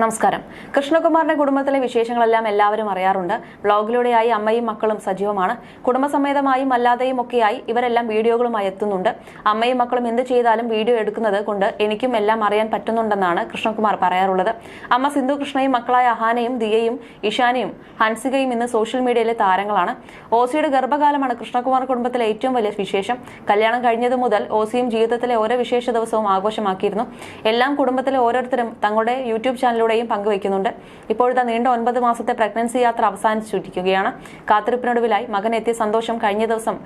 നമസ്കാരം. കൃഷ്ണകുമാറിന്റെ കുടുംബത്തിലെ വിശേഷങ്ങളെല്ലാം എല്ലാവരും അറിയാറുണ്ട്. വ്ളോഗിലൂടെയായി അമ്മയും മക്കളും സജീവമാണ്. കുടുംബസമേതമായും അല്ലാതെയും ഒക്കെയായി ഇവരെല്ലാം വീഡിയോകളുമായി എത്തുന്നുണ്ട്. അമ്മയും മക്കളും എന്ത് ചെയ്താലും വീഡിയോ എടുക്കുന്നത് കൊണ്ട് എനിക്കും എല്ലാം അറിയാൻ പറ്റുന്നുണ്ടെന്നാണ് കൃഷ്ണകുമാർ പറയാറുള്ളത്. അമ്മ സിന്ധു കൃഷ്ണയും മക്കളായ അഹാനയും ദിയയും ഇഷാനയും ഹൻസികയും ഇന്ന് സോഷ്യൽ മീഡിയയിലെ താരങ്ങളാണ്. ഓസിയുടെ ഗർഭകാലമാണ് കൃഷ്ണകുമാർ കുടുംബത്തിലെ ഏറ്റവും വലിയ വിശേഷം. കല്യാണം കഴിഞ്ഞതു മുതൽ ഓസിയും ജീവിതത്തിലെ ഓരോ വിശേഷ ദിവസവും ആഘോഷമാക്കിയിരുന്നു. എല്ലാം കുടുംബത്തിലെ ഓരോരുത്തരും തങ്ങളുടെ യൂട്യൂബ് ചാനലിലൂടെയും പങ്കുവയ്ക്കുന്നുണ്ട്. ഇപ്പോഴത്തെ നീണ്ട ഒൻപത് മാസത്തെ പ്രഗ്നൻസി യാത്ര അവസാനിച്ചിരിക്കുകയാണ് കാത്തിരിപ്പിനൊടുവിലായി മകൻ എത്തിയ സന്തോഷം കഴിഞ്ഞ ദിവസം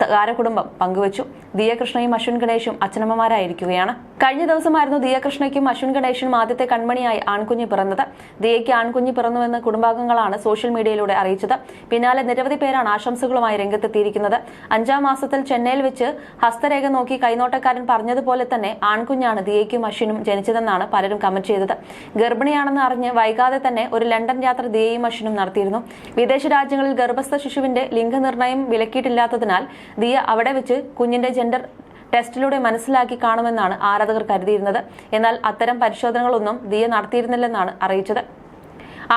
താരകുടുംബം പങ്കുവച്ചു. ദിയകൃഷ്ണയും അശ്വിൻ ഗണേഷും അച്ഛനമ്മമാരായിരിക്കുകയാണ്. കഴിഞ്ഞ ദിവസമായിരുന്നു ദിയകൃഷ്ണയ്ക്കും അശ്വിൻ ഗണേഷും ആദ്യത്തെ കൺമണിയായി ആൺകുഞ്ഞ് പിറന്നത്. ദിയയ്ക്ക് ആൺകുഞ്ഞ് പിറന്നുവെന്ന് കുടുംബാംഗങ്ങളാണ് സോഷ്യൽ മീഡിയയിലൂടെ അറിയിച്ചത്. പിന്നാലെ നിരവധി പേരാണ് ആശംസകളുമായി രംഗത്തെത്തിയിരിക്കുന്നത്. അഞ്ചാം മാസത്തിൽ ചെന്നൈയിൽ വെച്ച് ഹസ്തരേഖ നോക്കി കൈനോട്ടക്കാരൻ പറഞ്ഞതുപോലെ തന്നെ ആൺകുഞ്ഞാണ് ദിയയ്ക്കും അശ്വിനും ജനിച്ചതെന്നാണ് പലരും കമന്റ് ചെയ്തത്. ഗർഭിണിയാണെന്ന് അറിഞ്ഞ് വൈകാതെ തന്നെ ഒരു ലണ്ടൻ യാത്ര ദിയയും അശ്വിനും നടത്തിയിരുന്നു. വിദേശ രാജ്യങ്ങളിൽ ഗർഭസ്ഥ ശിശുവിന്റെ ലിംഗനിർണയം വിലക്കിയിട്ടില്ലാത്തതിനാൽ ദിയ അവിടെ വെച്ച് കുഞ്ഞിന്റെ ജെൻഡർ ടെസ്റ്റിലൂടെ മനസ്സിലാക്കി കാണുമെന്നാണ് ആരാധകർ കരുതിയിരുന്നത്. എന്നാൽ അത്തരം പരിശോധനകളൊന്നും ദിയ നടത്തിയിരുന്നില്ലെന്നാണ് അറിയിച്ചത്.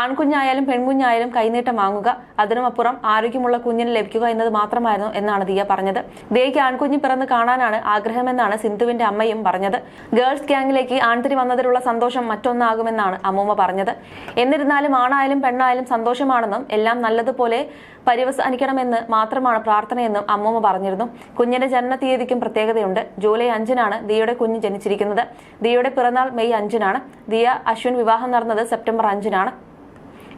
ആൺകുഞ്ഞായാലും പെൺകുഞ്ഞായാലും കൈനീട്ടം വാങ്ങുക അതിനുമപ്പുറം ആരോഗ്യമുള്ള കുഞ്ഞിന് ലഭിക്കുക എന്നത് മാത്രമായിരുന്നു എന്നാണ് ദിയ പറഞ്ഞത്. ദിയയ്ക്ക് ആൺകുഞ്ഞ് പിറന്ന് കാണാനാണ് ആഗ്രഹമെന്നാണ് സിന്ധുവിന്റെ അമ്മയും പറഞ്ഞത്. ഗേൾസ് ഗ്യാങ്ങിലേക്ക് ആൺതിരി വന്നതിലുള്ള സന്തോഷം മറ്റൊന്നാകുമെന്നാണ് അമ്മൂമ്മ പറഞ്ഞത്. എന്നിരുന്നാലും ആണായാലും പെണ്ണായാലും സന്തോഷമാണെന്നും എല്ലാം നല്ലതുപോലെ പര്യവസാനിക്കണമെന്ന് മാത്രമാണ് പ്രാർത്ഥനയെന്നും അമ്മൂമ്മ പറഞ്ഞിരുന്നു. കുഞ്ഞിന്റെ ജനന തീയതിക്കും പ്രത്യേകതയുണ്ട്. ജൂലൈ അഞ്ചിനാണ് ദിയയുടെ കുഞ്ഞ് ജനിച്ചിരിക്കുന്നത്. ദിയയുടെ പിറന്നാൾ മെയ് അഞ്ചിനാണ്. ദിയ അശ്വിൻ വിവാഹം നടന്നത് സെപ്റ്റംബർ അഞ്ചിനാണ്.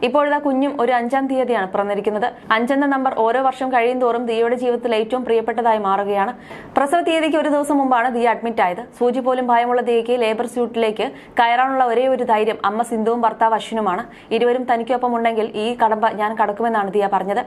ഇപ്പോഴത്തെ കുഞ്ഞും ഒരു അഞ്ചാം തീയതിയാണ് പിറന്നിരിക്കുന്നത്. അഞ്ചെന്ന നമ്പർ ഓരോ വർഷം കഴിയും തോറും ദിയയുടെ ജീവിതത്തിൽ ഏറ്റവും പ്രിയപ്പെട്ടതായി മാറുകയാണ്. പ്രസവ തീയതിക്ക് ഒരു ദിവസം മുമ്പാണ് ദിയ അഡ്മിറ്റ് ആയത്. സൂചി പോലും ഭയമുള്ള ദിയയ്ക്ക് ലേബർ സ്യൂട്ടിലേക്ക് കയറാനുള്ള ഒരേ ഒരു ധൈര്യം അമ്മ സിന്ധുവും ഭർത്താവ് അശ്വിനുമാണ്. ഇരുവരും തനിക്കൊപ്പം ഉണ്ടെങ്കിൽ ഈ കടമ്പ ഞാൻ കടക്കുമെന്നാണ് ദിയ പറഞ്ഞത്.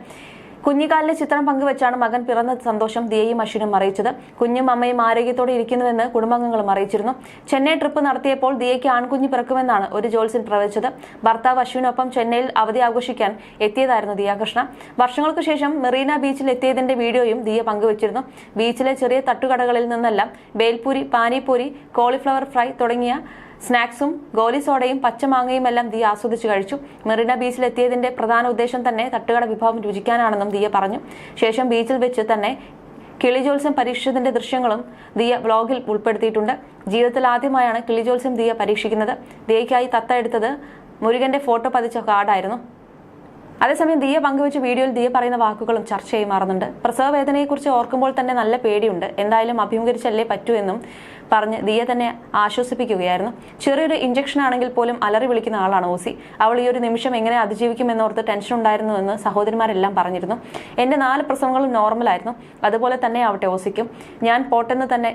കുഞ്ഞിക്കാലിലെ ചിത്രം പങ്കുവെച്ചാണ് മകൻ പിറന്ന സന്തോഷം ദിയയും അശ്വിനും അറിയിച്ചത്. കുഞ്ഞും അമ്മയും ആരോഗ്യത്തോടെ ഇരിക്കുന്നുവെന്ന് കുടുംബാംഗങ്ങളും അറിയിച്ചിരുന്നു. ചെന്നൈ ട്രിപ്പ് നടത്തിയപ്പോൾ ദിയയ്ക്ക് ആൺകുഞ്ഞ് പിറക്കുമെന്നാണ് ഒരു ജോത്സ്യൻ പ്രവചിച്ചത്. ഭർത്താവ് അശ്വിനൊപ്പം ചെന്നൈയിൽ അവധി ആഘോഷിക്കാൻ എത്തിയതായിരുന്നു ദിയാകൃഷ്ണ വർഷങ്ങൾക്ക് ശേഷം മെറീന ബീച്ചിൽ എത്തിയതിന്റെ വീഡിയോയും ദിയ പങ്കുവച്ചിരുന്നു. ബീച്ചിലെ ചെറിയ തട്ടുകടകളിൽ നിന്നെല്ലാം ബേൽപൂരി പാനിപൂരി കോളിഫ്ലവർ ഫ്രൈ തുടങ്ങിയ സ്നാക്സും ഗോലി സോഡയും പച്ചമാങ്ങയും എല്ലാം ദിയ ആസ്വദിച്ചു കഴിച്ചു. മെറീന ബീച്ചിലെത്തിയതിന്റെ പ്രധാന ഉദ്ദേശം തന്നെ തട്ടുകട വിഭവം രുചിക്കാനാണെന്നും ദിയ പറഞ്ഞു. ശേഷം ബീച്ചിൽ വെച്ച് തന്നെ കിളിജോത്സ്യം പരീക്ഷിച്ചതിന്റെ ദൃശ്യങ്ങളും ദിയ വ്ലോഗിൽ ഉൾപ്പെടുത്തിയിട്ടുണ്ട്. ജീവിതത്തിൽ ആദ്യമായാണ് കിളിജോത്സ്യം ദിയ പരീക്ഷിക്കുന്നത്. ദിയയ്ക്കായി തത്ത എടുത്തത് മുരുകന്റെ ഫോട്ടോ പതിച്ച കാർഡായിരുന്നു. അതേസമയം ദിയ പങ്കുവച്ച വീഡിയോയിൽ ദിയ പറയുന്ന വാക്കുകളും ചർച്ചയായി മാറുന്നുണ്ട്. പ്രസവ വേദനയെക്കുറിച്ച് ഓർക്കുമ്പോൾ തന്നെ നല്ല പേടിയുണ്ട്. എന്തായാലും അഭിമുഖീകരിച്ചല്ലേ പറ്റൂ എന്നും പറഞ്ഞ് ദിയ തന്നെ ആശ്വസിപ്പിക്കുകയായിരുന്നു. ചെറിയൊരു ഇഞ്ചക്ഷൻ ആണെങ്കിൽ പോലും അലറി വിളിക്കുന്ന ആളാണ് ഓസി. അവൾ ഈ ഒരു നിമിഷം എങ്ങനെ അതിജീവിക്കുമെന്നോർത്ത് ടെൻഷൻ ഉണ്ടായിരുന്നു എന്ന് സഹോദരിമാരെല്ലാം പറഞ്ഞിരുന്നു. എന്റെ നാല് പ്രസവങ്ങളും നോർമലായിരുന്നു അതുപോലെ തന്നെ ആവട്ടെ ഓസിക്കും. ഞാൻ പോട്ടെന്ന് തന്നെ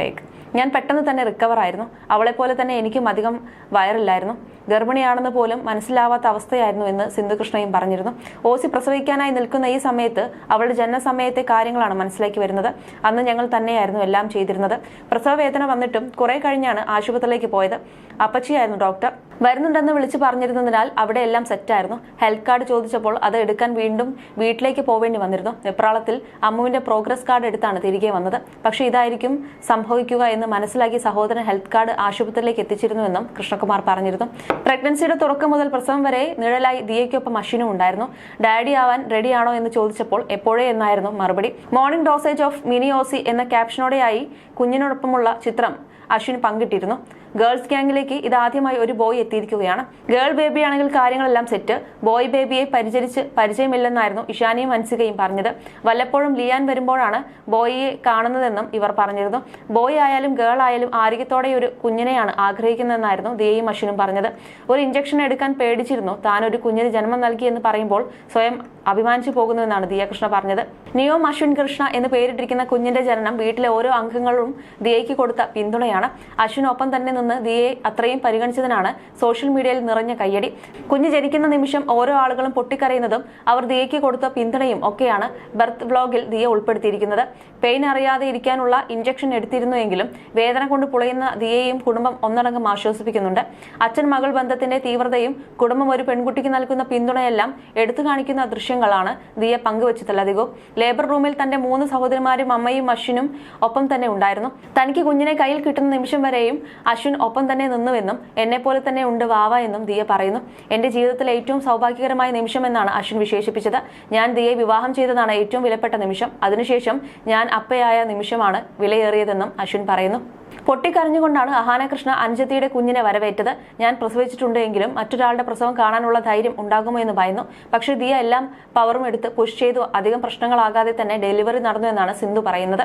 ടേക്ക് ഞാൻ പെട്ടെന്ന് തന്നെ റിക്കവർ ആയിരുന്നു. അവളെ പോലെ തന്നെ എനിക്കും അധികം വയറില്ലായിരുന്നു. ഗർഭിണിയാണെന്ന് പോലും മനസ്സിലാവാത്ത അവസ്ഥയായിരുന്നു എന്ന് സിന്ധുകൃഷ്ണയും പറഞ്ഞിരുന്നു. ഓസി പ്രസവിക്കാനായി നിൽക്കുന്ന ഈ സമയത്ത് അവളുടെ ജനനസമയത്തെ കാര്യങ്ങളാണ് മനസ്സിലാക്കി വരുന്നത്. അന്ന് ഞങ്ങൾ തന്നെയായിരുന്നു എല്ലാം ചെയ്തിരുന്നത്. പ്രസവ വേദന വന്നിട്ടും കുറെ കഴിഞ്ഞാണ് ആശുപത്രിയിലേക്ക് പോയത്. അപ്പച്ചിയായിരുന്നു ഡോക്ടർ. വരുന്നുണ്ടെന്ന് വിളിച്ച് പറഞ്ഞിരുന്നതിനാൽ അവിടെ എല്ലാം സെറ്റായിരുന്നു. ഹെൽത്ത് കാർഡ് ചോദിച്ചപ്പോൾ അത് എടുക്കാൻ വീണ്ടും വീട്ടിലേക്ക് പോവേണ്ടി വന്നിരുന്നു. വെപ്രാളത്തിൽ അമ്മുവിന്റെ പ്രോഗ്രസ് കാർഡ് എടുത്താണ് തിരികെ വന്നത്. പക്ഷേ ഇതായിരിക്കും സംഭവിക്കുക എന്ന് മനസ്സിലാക്കി സഹോദരൻ ഹെൽത്ത് കാർഡ് ആശുപത്രിയിലേക്ക് എത്തിച്ചിരുന്നുവെന്നും കൃഷ്ണകുമാർ പറഞ്ഞിരുന്നു. പ്രഗ്നൻസിയുടെ തുടക്കം മുതൽ പ്രസവം വരെ നിഴലായി ദിയയ്ക്കൊപ്പം അശ്വിനും ഉണ്ടായിരുന്നു. ഡാഡി ആവാൻ റെഡിയാണോ എന്ന് ചോദിച്ചപ്പോൾ എപ്പോഴേ എന്നായിരുന്നു മറുപടി. Morning dosage of mini Ozzy എന്ന ക്യാപ്ഷനോടെയായി കുഞ്ഞിനോടൊപ്പമുള്ള ചിത്രം അശ്വിൻ പങ്കിട്ടിരുന്നു. ഗേൾസ് ഗ്യാങ്ങിലേക്ക് ഇതാദ്യമായി ഒരു ബോയ് എത്തിയിരിക്കുകയാണ്. ഗേൾ ബേബി ആണെങ്കിൽ കാര്യങ്ങളെല്ലാം സെറ്റ്. ബോയ് ബേബിയെ പരിചരിച്ച് പരിചയമില്ലെന്നായിരുന്നു ഇഷാനിയും അൻസികയും പറഞ്ഞത്. വല്ലപ്പോഴും ലിയാൻ വരുമ്പോഴാണ് ബോയിയെ കാണുന്നതെന്നും ഇവർ പറഞ്ഞിരുന്നു. ബോയ് ആയാലും ഗേൾ ആയാലും ആരോഗ്യത്തോടെ ഒരു കുഞ്ഞിനെയാണ് ആഗ്രഹിക്കുന്നതെന്നായിരുന്നു ദിയയും അശ്വിനും പറഞ്ഞത്. ഒരു ഇഞ്ചക്ഷൻ എടുക്കാൻ പേടിച്ചിരുന്നു. താൻ ഒരു കുഞ്ഞിന് ജന്മം നൽകി എന്ന് പറയുമ്പോൾ സ്വയം അഭിമാനിച്ചു പോകുന്നുവെന്നാണ് ദിയകൃഷ്ണ പറഞ്ഞത്. നിയോം അശ്വിൻ കൃഷ്ണ എന്ന് പേരിട്ടിരിക്കുന്ന കുഞ്ഞിന്റെ ജനനം വീട്ടിലെ ഓരോ അംഗങ്ങളും ദിയയ്ക്ക് കൊടുത്ത പിന്തുണയാണ്. അശ്വിനൊപ്പം തന്നെ നിന്ന് ദിയെ അത്രയും പരിഗണിച്ചതിനാണ് സോഷ്യൽ മീഡിയയിൽ നിറഞ്ഞ കയ്യടി. കുഞ്ഞ് ജനിക്കുന്ന നിമിഷം ഓരോ ആളുകളും പൊട്ടിക്കരയുന്നതും അവർ ദിയയ്ക്ക് കൊടുത്ത പിന്തുണയും ഒക്കെയാണ് ബർത്ത് വ്ലോഗിൽ ദിയ ഉൾപ്പെടുത്തിയിരിക്കുന്നത്. പെയിൻ അറിയാതെ ഇരിക്കാനുള്ള ഇഞ്ചക്ഷൻ എടുത്തിരുന്നുവെങ്കിലും വേദന കൊണ്ട് പുളയുന്ന ദിയയെയും കുടുംബം ഒന്നടങ്കം ആശ്വസിപ്പിക്കുന്നുണ്ട്. അച്ഛൻ മകൾ ബന്ധത്തിന്റെ തീവ്രതയും കുടുംബം ഒരു പെൺകുട്ടിക്ക് നൽകുന്ന പിന്തുണയെല്ലാം എടുത്തു കാണിക്കുന്ന ദൃശ്യങ്ങളാണ് ദിയ പങ്കുവച്ചതിലധികവും ലേബർ റൂമിൽ തന്റെ മൂന്ന് സഹോദരിമാരും അമ്മയും അശ്വിനും ഒപ്പം തന്നെ ഉണ്ടായിരുന്നു. തനിക്ക് കുഞ്ഞിനെ കയ്യിൽ കിട്ടുന്ന നിമിഷം വരെയും അശ്വിൻ അശ്വിൻ ഒപ്പം തന്നെ നിന്നുവെന്നും എന്നെപ്പോലെ തന്നെ ഉണ്ട് വാവ എന്നും ദിയ പറയുന്നു. എന്റെ ജീവിതത്തിലെ ഏറ്റവും സൗഭാഗ്യകരമായ നിമിഷം എന്നാണ് അശ്വിൻ വിശേഷിപ്പിച്ചത്. ഞാൻ ദിയെ വിവാഹം ചെയ്തതാണ് ഏറ്റവും വിലപ്പെട്ട നിമിഷം. അതിനുശേഷം ഞാൻ അപ്പയായ നിമിഷമാണ് വിലയേറിയതെന്നും അശ്വിൻ പറയുന്നു. പൊട്ടിക്കരഞ്ഞുകൊണ്ടാണ് അഹാന കൃഷ്ണ കുഞ്ഞിനെ വരവേറ്റത്. ഞാൻ പ്രസവിച്ചിട്ടുണ്ട് എങ്കിലും മറ്റൊരാളുടെ പ്രസവം കാണാനുള്ള ധൈര്യം ഉണ്ടാകുമോ എന്ന് ഭയന്നു. പക്ഷേ ദിയ എല്ലാം പവറും എടുത്ത് പുഷ് ചെയ്തു. അധികം പ്രശ്നങ്ങളാകാതെ തന്നെ ഡെലിവറി നടന്നു എന്നാണ് സിന്ധു പറയുന്നത്.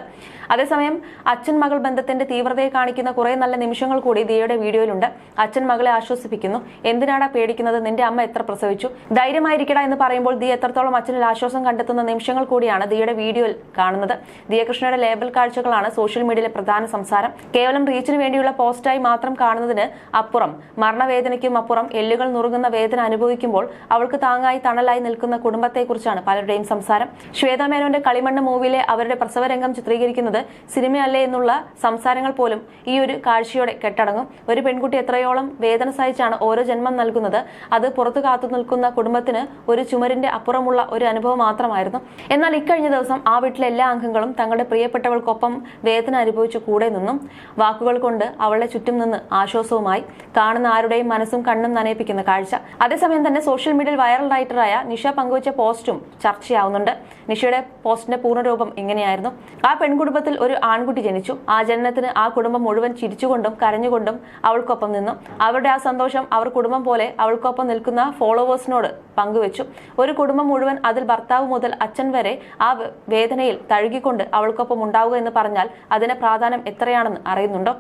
അതേസമയം അച്ഛൻ മകൾ ബന്ധത്തിന്റെ തീവ്രതയെ കാണിക്കുന്ന കുറെ നല്ല നിമിഷങ്ങൾ കൂടി ദിയയുടെ വീഡിയോയിലുണ്ട്. അച്ഛൻ മകളെ ആശ്വസിപ്പിക്കുന്നു. എന്തിനാടാ പേടിക്കുന്നത്? നിന്റെ അമ്മ എത്ര പ്രസവിച്ചു? ധൈര്യമായിരിക്കട എന്ന് പറയുമ്പോൾ ദിയ എത്രത്തോളം അച്ഛനിൽ ആശ്വാസം കണ്ടെത്തുന്ന നിമിഷങ്ങൾ കൂടിയാണ് ദിയയുടെ വീഡിയോയിൽ കാണുന്നത്. ദിയകൃഷ്ണയുടെ ലേബൽ കാഴ്ചകളാണ് സോഷ്യൽ മീഡിയയിലെ പ്രധാന സംസാരം. കേവലം റീച്ചിന് വേണ്ടിയുള്ള പോസ്റ്റായി മാത്രം കാണുന്നതിന് അപ്പുറം മരണവേദനയ്ക്കും അപ്പുറം എല്ലുകൾ നുറുങ്ങുന്ന വേദന അനുഭവിക്കുമ്പോൾ അവൾക്ക് താങ്ങായി തണലായി നിൽക്കുന്ന കുടുംബത്തെക്കുറിച്ചാണ് പലരുടെയും സംസാരം. ശ്വേതാമേനോന്റെ കളിമണ്ണ് മൂവിയിലെ അവരുടെ പ്രസവരംഗം ചിത്രീകരിക്കുന്നത് സിനിമയല്ലേ എന്നുള്ള സംസാരങ്ങൾ പോലും ഈ ഒരു കാഴ്ചയോടെ കെട്ടടങ്ങും. ഒരു പെൺകുട്ടി എത്രയോളം വേദന സഹിച്ചാണ് ഓരോ ജന്മം നൽകുന്നത് അത് പുറത്തു കാത്തു നിൽക്കുന്ന കുടുംബത്തിന് ഒരു ചുമരിന്റെ അപ്പുറമുള്ള ഒരു അനുഭവം മാത്രമായിരുന്നു. എന്നാൽ ഇക്കഴിഞ്ഞ ദിവസം ആ വീട്ടിലെ എല്ലാ അംഗങ്ങളും തങ്ങളുടെ പ്രിയപ്പെട്ടവൾക്കൊപ്പം വേദന അനുഭവിച്ചു കൂടെ നിന്നും. വാക്കുകൾ കൊണ്ട് അവളെ ചുറ്റും നിന്ന് ആശ്വാസവുമായി കാണുന്ന ആരുടെയും മനസ്സും കണ്ണും നനയിപ്പിക്കുന്ന കാഴ്ച. അതേസമയം തന്നെ സോഷ്യൽ മീഡിയയിൽ വൈറൽ റൈറ്ററായ നിഷ പങ്കുവച്ച പോസ്റ്റും ചർച്ചയാവുന്നുണ്ട്. നിഷയുടെ പോസ്റ്റിന്റെ പൂർണരൂപം ഇങ്ങനെയായിരുന്നു ആ പെൺകുടുംബത്തിൽ ഒരു ആൺകുട്ടി ജനിച്ചു. ആ ജനനത്തിന് ആ കുടുംബം മുഴുവൻ ചിരിച്ചുകൊണ്ടും കരഞ്ഞുകൊണ്ടും അവൾക്കൊപ്പം നിന്നു. അവരുടെ ആ സന്തോഷം അവർ കുടുംബം പോലെ അവൾക്കൊപ്പം നിൽക്കുന്ന ഫോളോവേഴ്സിനോട് പങ്കുവച്ചു. ഒരു കുടുംബം മുഴുവൻ അതിൽ ഭർത്താവ് മുതൽ അച്ഛൻ വരെ ആ വേദനയിൽ തഴുകിക്കൊണ്ട് അവൾക്കൊപ്പം ഉണ്ടാവുക എന്ന് പറഞ്ഞാൽ അതിന്റെ പ്രാധാന്യം എത്രയാണെന്ന് അറിയുന്നുണ്ടോ?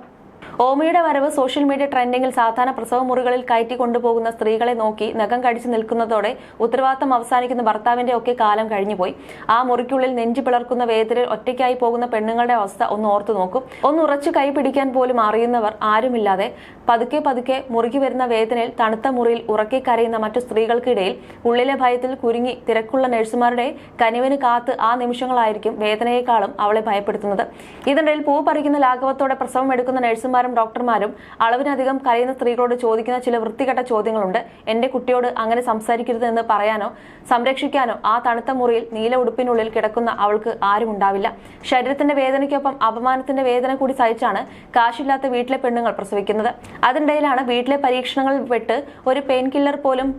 ഓമയുടെ വരവ് സോഷ്യൽ മീഡിയ ട്രെൻഡിങ്ങിൽ സാധാരണ പ്രസവ മുറികളിൽ കയറ്റി കൊണ്ടുപോകുന്ന സ്ത്രീകളെ നോക്കി നഖം കടിച്ചു നിൽക്കുന്നതോടെ ഉത്തരവാദിത്തം അവസാനിക്കുന്ന ഭർത്താവിന്റെ ഒക്കെ കാലം കഴിഞ്ഞുപോയി. ആ മുറിക്കുള്ളിൽ നെഞ്ചു പിളർക്കുന്ന വേദനയിൽ ഒറ്റയ്ക്കായി പോകുന്ന പെണ്ണുങ്ങളുടെ അവസ്ഥ ഒന്ന് ഓർത്തു നോക്കും. ഒന്ന് ഉറച്ചു കൈ പിടിക്കാൻ പോലും അറിയുന്നവർ ആരുമില്ലാതെ പതുക്കെ പതുക്കെ മുറുകി വരുന്ന വേദനയിൽ തണുത്ത മുറിയിൽ ഉറക്കി കരയുന്ന മറ്റു സ്ത്രീകൾക്കിടയിൽ ഉള്ളിലെ ഭയത്തിൽ കുരുങ്ങി തിരക്കുള്ള നഴ്സുമാരുടെ കനിവിന് കാത്ത് ആ നിമിഷങ്ങളായിരിക്കും വേദനയെക്കാളും അവളെ ഭയപ്പെടുത്തുന്നത്. ഇതിനിടയിൽ പൂ പറിക്കുന്ന ലാഘവത്തോടെ പ്രസവം എടുക്കുന്ന നഴ്സുമാരും ഡോക്ടർമാരും അളവിനധികം കരയുന്ന സ്ത്രീകളോട് ചോദിക്കുന്ന ചില വൃത്തികെട്ട ചോദ്യങ്ങളുണ്ട്. എന്റെ കുട്ടിയോട് അങ്ങനെ സംസാരിക്കരുത് എന്ന് പറയാനോ? സംരക്ഷിക്കാനോ? ആ തണുത്ത മുറിയിൽ നീല ഉടുപ്പിനുള്ളിൽ കിടക്കുന്ന അവൾക്ക് ആരും ഉണ്ടാവില്ല. ശരീരത്തിന്റെ വേദനയ്ക്കൊപ്പം അപമാനത്തിന്റെ വേദന കൂടി സഹിച്ചാണ് കാശില്ലാത്ത വീട്ടിലെ പെണ്ണുങ്ങൾ പ്രസവിക്കുന്നത്. അതിനിടയിലാണ് വീട്ടിലെ പരീക്ഷണങ്ങൾ പെട്ട് ഒരു പെയിൻ കില്ലർ പോലും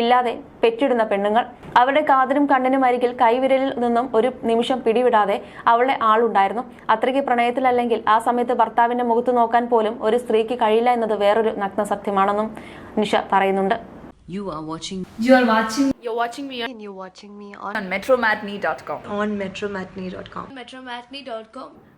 ഇല്ലാതെ പെറ്റിടുന്ന പെണ്ണുങ്ങൾ അവരുടെ കാതിനും കണ്ണിനും അരികിൽ കൈവിരലിൽ നിന്നും ഒരു നിമിഷം പിടിവിടാതെ അവളുടെ ആളുണ്ടായിരുന്നു അത്രയ്ക്ക് പ്രണയത്തിലല്ലെങ്കിൽ ആ സമയത്ത് ഭർത്താവിന്റെ മുഖത്ത് നോക്കാൻ പോലും ഒരു സ്ത്രീക്ക് കഴിയില്ല എന്നത് വേറൊരു നഗ്ന സത്യമാണെന്നും നിഷ പറയുന്നുണ്ട് You are watching You are watching You're watching me and you're watching me on, on metromatney.com. on metromatney.com. Metromatney.com.